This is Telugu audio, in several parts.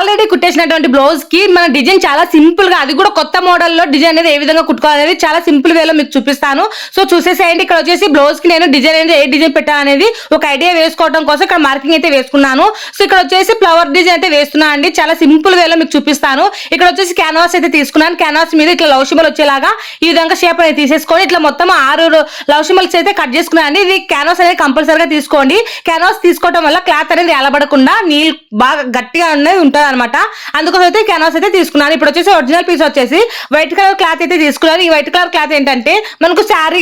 ఆల్రెడీ కుట్టేసినటువంటి బ్లౌజ్కి మన డిజైన్ చాలా సింపుల్గా అది కూడా కొత్త మోడల్లో డిజైన్ అనేది ఏ విధంగా కుట్టుకోవాలనేది చాలా సింపుల్ వేలో మీకు చూపిస్తాను. సో చూసేసేయండి ఇక్కడ వచ్చేసి బ్లౌజ్కి నేను డిజైన్ అనేది ఏ డిజైన్ పెట్టాలనేది ఒక ఐడియా వేసుకోవడం కోసం ఇక్కడ మార్కింగ్ అయితే వేసుకున్నాను. సో ఇక్కడ వచ్చేసి ఫ్లవర్ డిజైన్ అయితే వేస్తున్నాను అండి చాలా సింపుల్ వేలో మీకు చూపిస్తాను. ఇక్కడ వచ్చేసి క్యాన్వాస్ అయితే తీసుకున్నాను. క్యాన్వాస్ మీద ఇట్లా లవ్ సింబల్ వచ్చేలాగా ఈ విధంగా షేప్ అనేది తీసేసుకొని ఇట్లా మొత్తం ఆరు లవ్ సింబల్స్ అయితే కట్ చేసుకున్నాను అండి. ఇది క్యాన్వాస్ అనేది కంపల్సరీగా తీసుకోండి. క్యాన్వాస్ తీసుకోవడం వల్ల క్లాత్ అనేది ఎలబడకుండా నీళ్ళు బాగా గట్టిగా అనేది ఉంటుంది అనమాట అందుకోసం అయితే క్యాన్వాస్ అయితే తీసుకున్నాను. ఇప్పుడు వచ్చేసి ఒరిజినల్ పీస్ వచ్చేసి వైట్ కలర్ క్లాత్ అయితే తీసుకున్నాను. ఈ వైట్ కలర్ క్లాత్ ఏంటంటే మనకు శారీ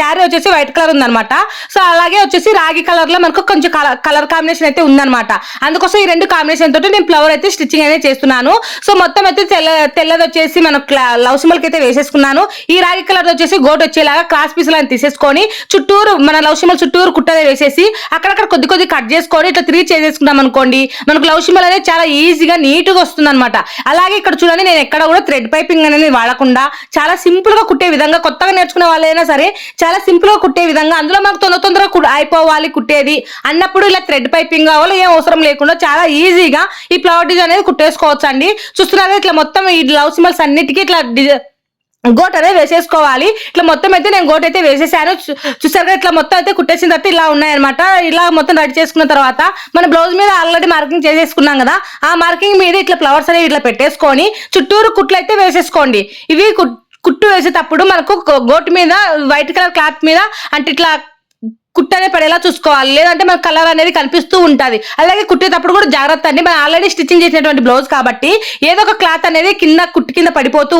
శారీ వచ్చేసి వైట్ కలర్ ఉందనమాట సో అలాగే వచ్చేసి రాగి కలర్లో మనకు కొంచెం కలర్ కాంబినేషన్ అయితే ఉందన్నమాట. అందుకోసం ఈ రెండు కాంబినేషన్ తోటి నేను ఫ్లవర్ అయితే స్టిచ్చింగ్ అనేది చేస్తున్నాను. సో మొత్తం అయితే తెల్ల తెల్లది వచ్చేసి మనం లవ్ సింబల్కి అయితే వేసేసుకున్నాను. ఈ రాగి కలర్ వచ్చేసి గోట్ వచ్చేలాగా క్రాస్ పీస్ అని తీసేసుకొని చుట్టూరు మన లవ్ సింబల్ చుట్టూరు కుట్టదే వేసేసి అక్కడక్కడ కొద్ది కొద్ది కట్ చేసుకొని ఇట్లా త్రీ చేసేసుకున్నాం అనుకోండి మనకు లవ్ సింబల్ అనేది చాలా ఈజీగా నీట్గా వస్తుంది అనమాట అలాగే ఇక్కడ చూడండి నేను ఎక్కడ కూడా థ్రెడ్ పైపింగ్ అనేది వాడకుండా చాలా సింపుల్గా కుట్టే విధంగా కొత్తగా నేర్చుకునే వాళ్ళైనా సరే చాలా సింపుల్గా కుట్టే విధంగా అందులో మనకు తొందర తొందరగా అయిపోవాలి కుట్టేది. అన్నప్పుడు ఇలా థ్రెడ్ పైపింగ్ కావాలో ఏం అవసరం లేకుండా చాలా ఈజీగా ఈ ఫ్లవర్ డిజైన్ అనేది కుట్టేసుకోవచ్చు అండి చూస్తున్నారా ఇట్లా మొత్తం ఈ లవ్ సింబల్స్ అన్నిటికీ ఇట్లా డిజైన్ గోట్ అనేది వేసేసుకోవాలి. ఇట్లా మొత్తం అయితే నేను గోట్ అయితే వేసేసాను. చూసారు కదా ఇట్లా మొత్తం అయితే కుట్టేసిన తర్వాత ఇలా ఉన్నాయన్నమాట. ఇలా మొత్తం రెడీ చేసుకున్న తర్వాత మన బ్లౌజ్ మీద ఆల్రెడీ మార్కింగ్ చేసేసుకున్నాం కదా ఆ మార్కింగ్ మీద ఇట్లా ఫ్లవర్స్ అనేవి ఇట్లా పెట్టేసుకొని చుట్టూరు కుట్లు అయితే వేసేసుకోండి. ఇవి కుట్- కుట్టు వేసేటప్పుడు మనకు గోటు మీద వైట్ కలర్ క్లాత్ మీద అంటే ఇట్లా కుట్టనే పడేలా చూసుకోవాలి. లేదంటే మన కలర్ అనేది కనిపిస్తూ ఉంటుంది. అలాగే కుట్టేటప్పుడు కూడా జాగ్రత్త అండి. మనం ఆల్రెడీ స్టిచ్చింగ్ చేసినటువంటి బ్లౌజ్ కాబట్టి ఏదో ఒక క్లాత్ అనేది కింద కుట్టు కింద పడిపోతూ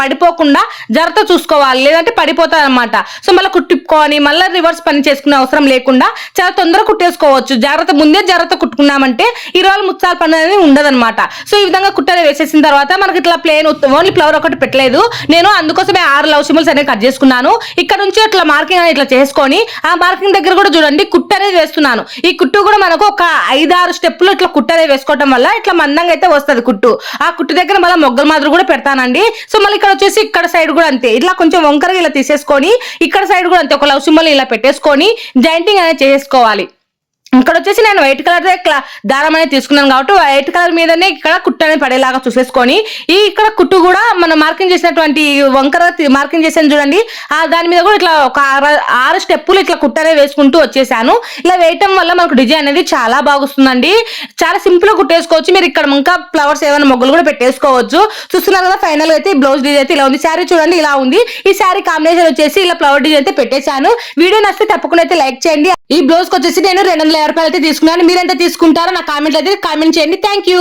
పడిపోకుండా జాగ్రత్త చూసుకోవాలి. లేదంటే పడిపోతుంది అనమాట సో మళ్ళీ కుట్టిప్పుకొని మళ్ళీ రివర్స్ పని చేసుకునే అవసరం లేకుండా చాలా తొందరగా కుట్టేసుకోవచ్చు. జాగ్రత్త ముందే జాగ్రత్త కుట్టుకున్నామంటే ఈ ముత్తాల పని అనేది ఉండదన్నమాట. సో ఈ విధంగా కుట్టని వేసేసిన తర్వాత మనకి ఇట్లా ప్లేన్ ఓన్లీ ఫ్లవర్ ఒకటి పెట్టలేదు. నేను అందుకోసమే ఆరు లవ్ సింబల్స్ అనేది కట్ చేసుకున్నాను. ఇక్కడ నుంచి ఇట్లా మార్కింగ్ అనేది ఇట్లా చేసుకొని ఆ మార్కింగ్ దగ్గర కూడా చూడండి కుట్టు అనేది వేస్తున్నాను. ఈ కుట్టు కూడా మనకు ఒక ఐదారు స్టెప్పులు ఇట్లా కుట్టు అనేది వేసుకోవడం వల్ల ఇట్లా మందంగా అయితే వస్తది కుట్టు. ఆ కుట్టు దగ్గర మళ్ళీ మొగ్గల మాదిరి కూడా పెడతానండి. సో మళ్ళీ ఇక్కడ వచ్చేసి ఇక్కడ సైడ్ కూడా అంతే. ఇట్లా కొంచెం వంకరగా ఇలా తీసేసుకొని ఇక్కడ సైడ్ కూడా అంతే. ఒక లవ్ సింబల్ ఇలా పెట్టేసుకొని జాయింటింగ్ అనేది చేసుకోవాలి. ఇక్కడ వచ్చేసి నేను వైట్ కలర్ దారం అనేది తీసుకున్నాను కాబట్టి వైట్ కలర్ మీదనే ఇక్కడ కుట్టు అనేది పడేలాగా చూసేసుకొని ఈ ఇక్కడ కుట్టు కూడా మనం మార్కింగ్ చేసినటువంటి వంకర మార్కింగ్ చేసాను చూడండి. ఆ దాని మీద కూడా ఇట్లా ఒక ఆరు- ఆరు స్టెప్పులు ఇట్లా కుట్టు అనేది వేసుకుంటూ వచ్చేసాను. ఇలా వేయటం వల్ల మనకు డిజైన్ అనేది చాలా బాగుస్తుందండి. చాలా సింపుల్గా కుట్టేసుకోవచ్చు. మీరు ఇక్కడ ఇంకా ఫ్లవర్స్ ఏమైనా మొగ్గులు కూడా పెట్టేసుకోవచ్చు. చూస్తున్నారు కదా ఫైనల్ అయితే ఈ బ్లౌజ్ డిజైన్ అయితే ఇలా ఉంది. శారీ చూడండి ఇలా ఉంది. ఈ శారీ కాంబినేషన్ వచ్చేసి ఇలా ఫ్లవర్ డిజైన్ అయితే పెట్టేశాను. వీడియో నచ్చితే తప్పకుండా అయితే లైక్ చేయండి. ఈ బ్లౌజ్కి వచ్చేసి నేను రెండు వందల యాభై రూపాయలు అయితే తీసుకున్నాను. మీరెంత తీసుకుంటారో నా కామెంట్ అయితే కామెంట్ చేయండి. Thank you